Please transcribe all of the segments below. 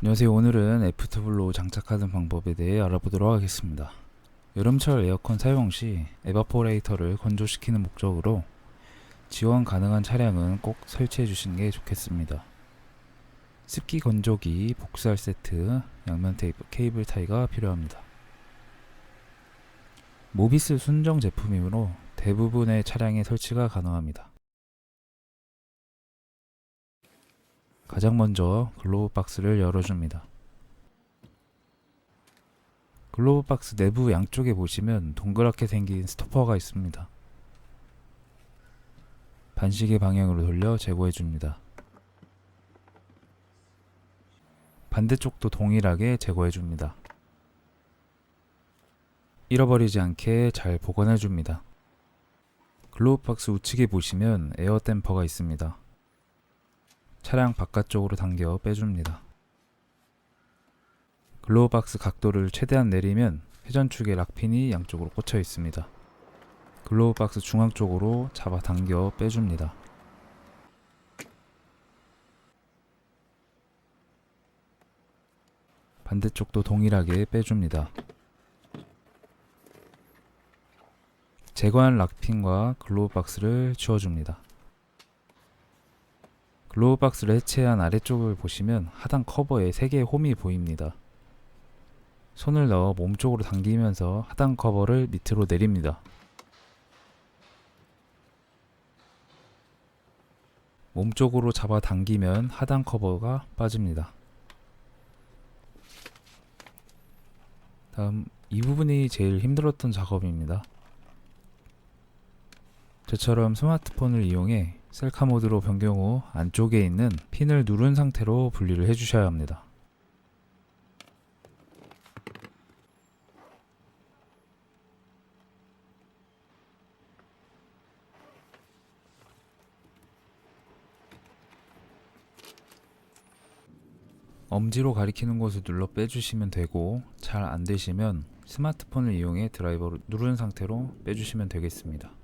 안녕하세요. 오늘은 애프터블로 장착하는 방법에 대해 알아보도록 하겠습니다. 여름철 에어컨 사용 시 에바포레이터를 건조시키는 목적으로 지원 가능한 차량은 꼭 설치해 주시는 게 좋겠습니다. 습기 건조기, 복살 세트, 양면 테이프, 케이블 타이가 필요합니다. 모비스 순정 제품이므로 대부분의 차량에 설치가 가능합니다. 가장 먼저 글로브 박스를 열어줍니다. 글로브 박스 내부 양쪽에 보시면 동그랗게 생긴 스토퍼가 있습니다. 반시계 방향으로 돌려 제거해 줍니다. 반대쪽도 동일하게 제거해 줍니다. 잃어버리지 않게 잘 보관해 줍니다. 글로브 박스 우측에 보시면 에어 댐퍼가 있습니다. 차량 바깥쪽으로 당겨 빼줍니다. 글로우박스 각도를 최대한 내리면 회전축의 락핀이 양쪽으로 꽂혀 있습니다. 글로우박스 중앙 쪽으로 잡아 당겨 빼줍니다. 반대쪽도 동일하게 빼줍니다. 제거한 락핀과 글로우박스를 치워줍니다. 글로우 박스를 해체한 아래쪽을 보시면 하단 커버에 3개의 홈이 보입니다. 손을 넣어 몸쪽으로 당기면서 하단 커버를 밑으로 내립니다. 몸쪽으로 잡아 당기면 하단 커버가 빠집니다. 다음 이 부분이 제일 힘들었던 작업입니다. 저처럼 스마트폰을 이용해 셀카 모드로 변경 후 안쪽에 있는 핀을 누른 상태로 분리를 해주셔야 합니다. 엄지로 가리키는 곳을 눌러 빼주시면 되고 잘 안되시면 스마트폰을 이용해 드라이버를 누른 상태로 빼주시면 되겠습니다.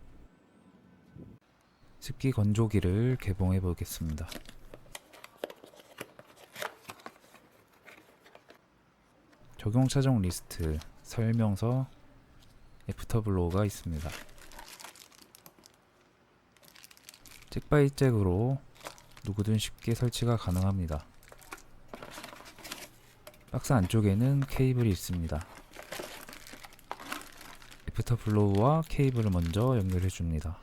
습기 건조기를 개봉해 보겠습니다. 적용 차종 리스트, 설명서, 애프터블로우가 있습니다. 잭바이 잭으로 누구든 쉽게 설치가 가능합니다. 박스 안쪽에는 케이블이 있습니다. 애프터블로우와 케이블을 먼저 연결해 줍니다.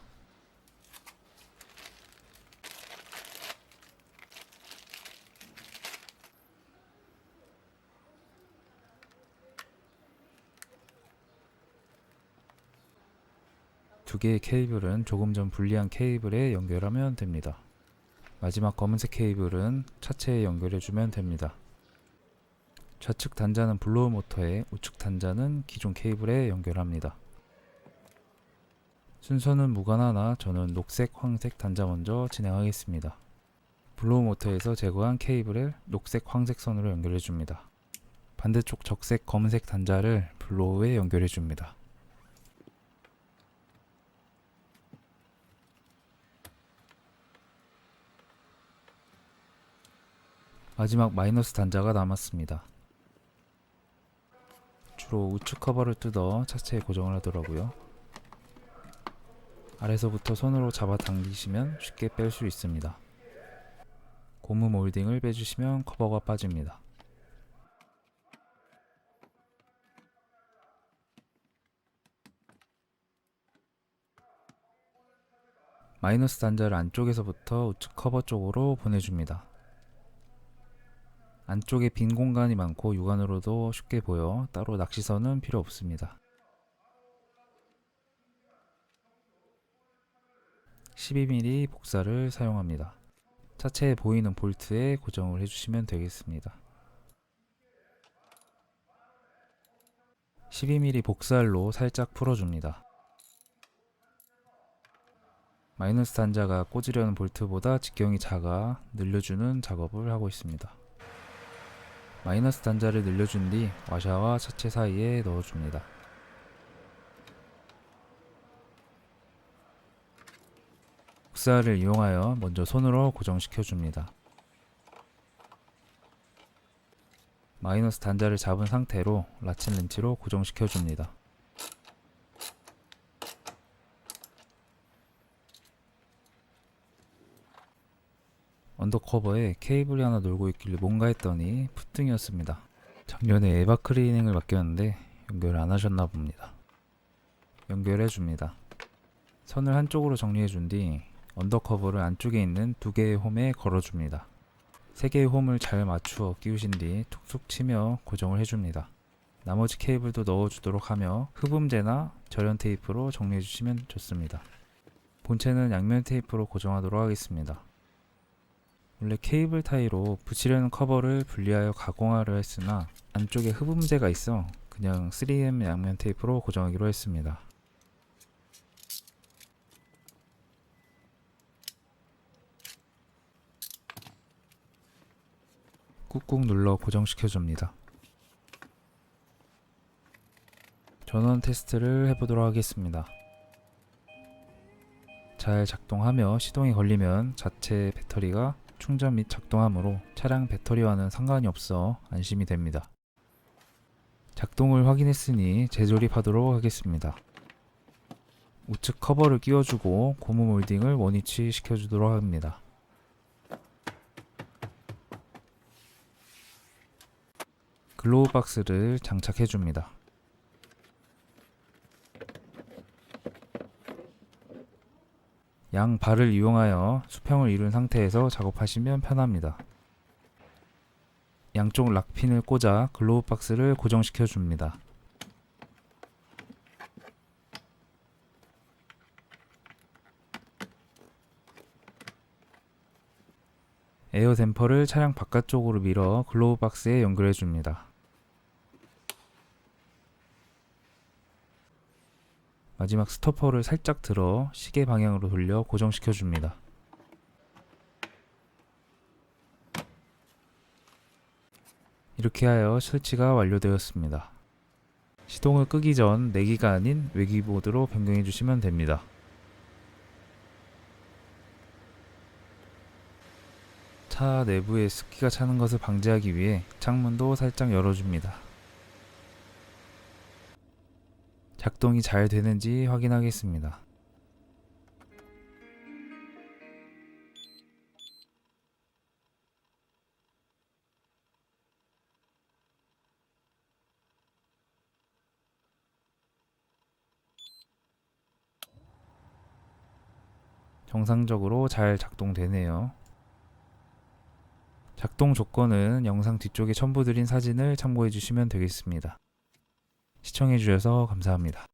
두 개의 케이블은 조금 전 분리한 케이블에 연결하면 됩니다. 마지막 검은색 케이블은 차체에 연결해주면 됩니다. 좌측 단자는 블로우 모터에 우측 단자는 기존 케이블에 연결합니다. 순서는 무관하나 저는 녹색, 황색 단자 먼저 진행하겠습니다. 블로우 모터에서 제거한 케이블을 녹색, 황색 선으로 연결해줍니다. 반대쪽 적색, 검은색 단자를 블로우에 연결해줍니다. 마지막 마이너스 단자가 남았습니다. 주로 우측 커버를 뜯어 차체에 고정을 하더라고요. 아래서부터 손으로 잡아 당기시면 쉽게 뺄 수 있습니다. 고무 몰딩을 빼주시면 커버가 빠집니다. 마이너스 단자를 안쪽에서부터 우측 커버 쪽으로 보내줍니다. 안쪽에 빈 공간이 많고 육안으로도 쉽게 보여 따로 낚시선은 필요 없습니다. 12mm 복사를 사용합니다. 차체에 보이는 볼트에 고정을 해주시면 되겠습니다. 12mm 복살로 살짝 풀어줍니다. 마이너스 단자가 꽂으려는 볼트보다 직경이 작아 늘려주는 작업을 하고 있습니다. 마이너스 단자를 늘려준 뒤 와샤와 차체 사이에 넣어줍니다. 복사를 이용하여 먼저 손으로 고정시켜 줍니다. 마이너스 단자를 잡은 상태로 라친 렌치로 고정시켜 줍니다. 언더커버에 케이블이 하나 놀고 있길래 뭔가 했더니 푸등이었습니다. 작년에 에바 클리닝을 맡겼는데 연결을 안 하셨나 봅니다. 연결해 줍니다. 선을 한쪽으로 정리해 준 뒤 언더커버를 안쪽에 있는 두 개의 홈에 걸어 줍니다. 세 개의 홈을 잘 맞추어 끼우신 뒤 툭툭 치며 고정을 해줍니다. 나머지 케이블도 넣어주도록 하며 흡음재나 절연 테이프로 정리해 주시면 좋습니다. 본체는 양면 테이프로 고정하도록 하겠습니다. 원래 케이블 타이로 붙이려는 커버를 분리하여 가공하려 했으나 안쪽에 흡음재가 있어 그냥 3M 양면 테이프로 고정하기로 했습니다. 꾹꾹 눌러 고정시켜 줍니다. 전원 테스트를 해보도록 하겠습니다. 잘 작동하며 시동이 걸리면 자체 배터리가 충전 및 작동하므로 차량 배터리와는 상관이 없어 안심이 됩니다. 작동을 확인했으니 재조립하도록 하겠습니다. 우측 커버를 끼워주고 고무 몰딩을 원위치 시켜주도록 합니다. 글로우 박스를 장착해 줍니다. 양 발을 이용하여 수평을 이룬 상태에서 작업하시면 편합니다. 양쪽 락핀을 꽂아 글로우 박스를 고정시켜 줍니다. 에어 댐퍼를 차량 바깥쪽으로 밀어 글로우 박스에 연결해 줍니다. 마지막 스토퍼를 살짝 들어 시계 방향으로 돌려 고정시켜 줍니다. 이렇게 하여 설치가 완료되었습니다. 시동을 끄기 전 내기가 아닌 외기 모드로 변경해 주시면 됩니다. 차 내부에 습기가 차는 것을 방지하기 위해 창문도 살짝 열어줍니다. 작동이 잘 되는지 확인하겠습니다. 정상적으로 잘 작동되네요. 작동 조건은 영상 뒤쪽에 첨부드린 사진을 참고해 주시면 되겠습니다. 시청해 주셔서 감사합니다.